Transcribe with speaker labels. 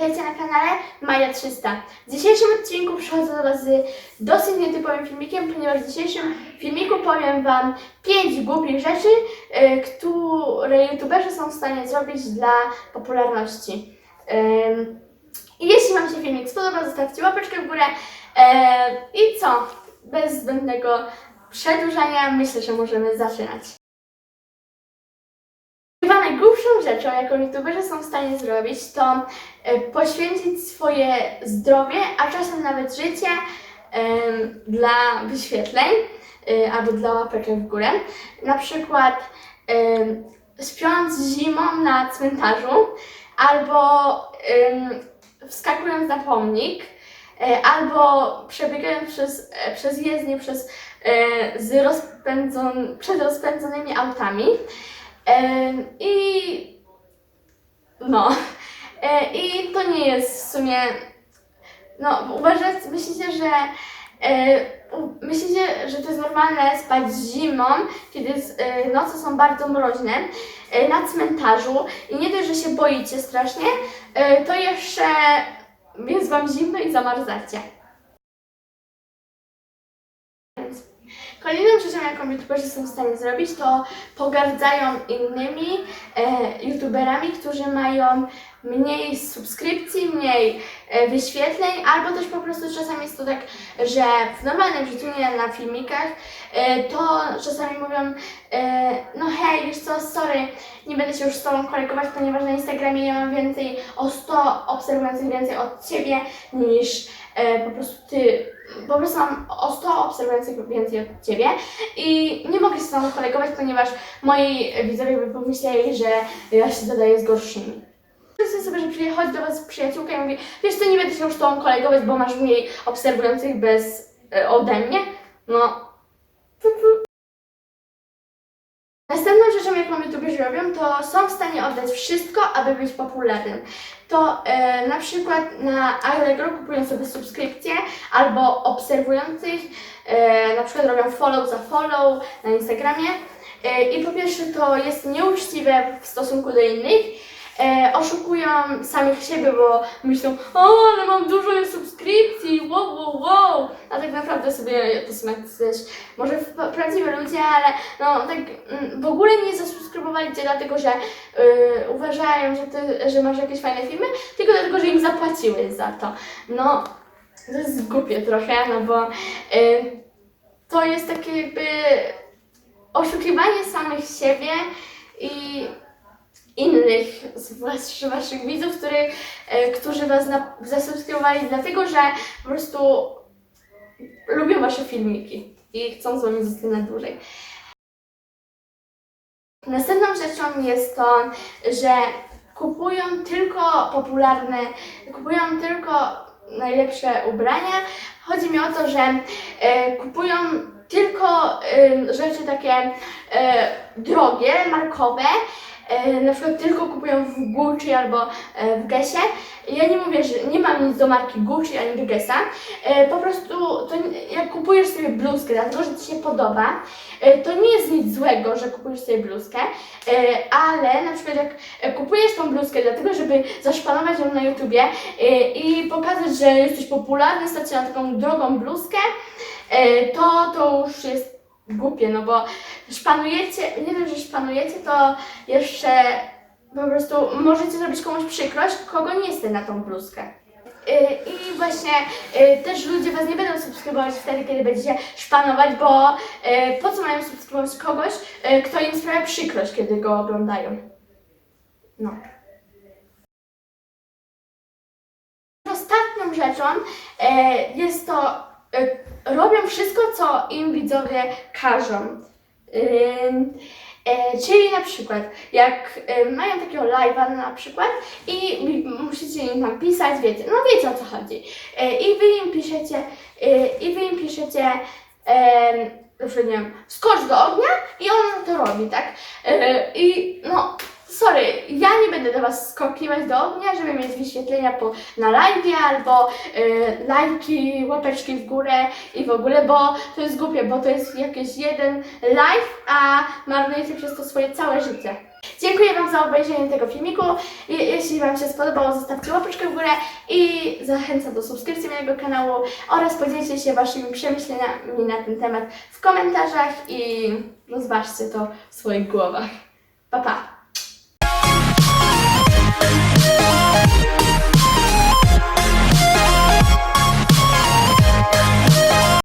Speaker 1: witajcie na kanale Maja 300. W dzisiejszym odcinku przychodzę do Was z dosyć nietypowym filmikiem, ponieważ w dzisiejszym filmiku powiem Wam 5 głupich rzeczy, y, które youtuberzy są w stanie zrobić dla popularności. I jeśli Wam się filmik spodobał, zostawcie łapeczkę w górę. I co? Bez zbędnego przedłużania myślę, że możemy zaczynać. Najgłupszą rzeczą, jaką youtuberzy są w stanie zrobić, to e, poświęcić swoje zdrowie, a czasem nawet życie dla wyświetleń e, albo dla łapeczek w górę. Na przykład śpiąc zimą na cmentarzu albo wskakując na pomnik e, albo przebiegając przez, przez jezdnię przez, z rozpędzon, przed rozpędzonymi autami. I no. E, I to nie jest w sumie. No, uważacie, myślicie, że. E, myślicie, że to jest normalne spać zimą, kiedy e, noce są bardzo mroźne, na cmentarzu i nie dość, że się boicie strasznie, to jeszcze jest wam zimno i zamarzacie. Kolejną rzeczą, jaką youtuberzy są w stanie zrobić, to pogardzają innymi e, youtuberami, którzy mają mniej subskrypcji, mniej e, wyświetleń, albo też po prostu czasami jest to tak, że w normalnym życiu, nie na filmikach, e, to czasami mówią, e, no hej, wiesz co, sorry, nie będę się już z Tobą kolegować, ponieważ na Instagramie ja mam więcej, o 100 obserwujących więcej od Ciebie niż e, po prostu Ty, po prostu mam o 100 obserwujących więcej od Ciebie i nie mogę się z Tobą kolegować, ponieważ moi widzowie by pomyśleli, że ja się zadaję z gorszymi. Myślę sobie, że przychodzi do Was przyjaciółka i mówi, wiesz co, nie będę się już Tobą kolegować, bo masz mniej obserwujących bez, e, ode mnie. No. Następną rzeczą, jaką youtuberzy robią, to są w stanie oddać wszystko, aby być popularnym. To e, na przykład na Allegro kupują sobie subskrypcje albo obserwujących, e, na przykład robią follow za follow na Instagramie. E, I po pierwsze to jest nieuczciwe w stosunku do innych. E, oszukują samych siebie, bo myślą, o, ale mam dużo subskrypcji, wow, wow, wow. A tak naprawdę sobie to są jacyś, może prawdziwi ludzie, ale no tak mm, w ogóle nie zasubskrybowali Cię dlatego, że y, uważają, że, ty, że masz jakieś fajne filmy, tylko dlatego, że im zapłaciłeś za to. No, to jest głupie trochę, no bo y, to jest takie jakby oszukiwanie samych siebie i innych z was, waszych widzów, których, e, którzy was na, zasubskrybowali dlatego, że po prostu lubią wasze filmiki i chcą z wami zostać dłużej. Następną rzeczą jest to, że kupują tylko popularne, kupują tylko najlepsze ubrania. Chodzi mi o to, że e, kupują tylko e, rzeczy takie drogie, markowe, na przykład tylko kupują w Gucci albo e, w Gessie. Ja nie mówię, że nie mam nic do marki Gucci ani do Gessa. E, po prostu to, jak kupujesz sobie bluzkę, dlatego że Ci się podoba, e, to nie jest nic złego, że kupujesz sobie bluzkę, e, ale na przykład jak e, kupujesz tą bluzkę dlatego, żeby zaszpanować ją na YouTubie e, i pokazać, że jesteś popularny, stać się na taką drogą bluzkę, e, to to już jest głupie, no bo szpanujecie, nie wiem, że szpanujecie, to jeszcze po prostu możecie zrobić komuś przykrość, kogo nie stać na tą bluzkę. Y, I właśnie y, też ludzie Was nie będą subskrybować wtedy, kiedy będziecie szpanować, bo y, po co mają subskrybować kogoś, kto im sprawia przykrość, kiedy go oglądają. No. Ostatnią rzeczą jest to, robią wszystko, co im widzowie każą. E, czyli na przykład, jak e, mają takiego live'a na przykład i musicie im napisać, wiecie, no wiecie o co chodzi. E, I wy im piszecie, e, i wy im piszecie, e, na nie wiem, skocz do ognia i on to robi, tak? E, I no, sorry, ja nie będę do Was skokliwać do ognia, żeby mieć wyświetlenia po, na live albo y, lajki, łapeczki w górę i w ogóle, bo to jest głupie, bo to jest jakiś jeden live, a marnujecie przez to swoje całe życie. Dziękuję Wam za obejrzenie tego filmiku. Je jeśli Wam się spodobało, zostawcie łapeczkę w górę i zachęcam do subskrypcji mojego kanału oraz podzielcie się Waszymi przemyśleniami na ten temat w komentarzach i rozważcie to w swoich głowach. Pa, pa!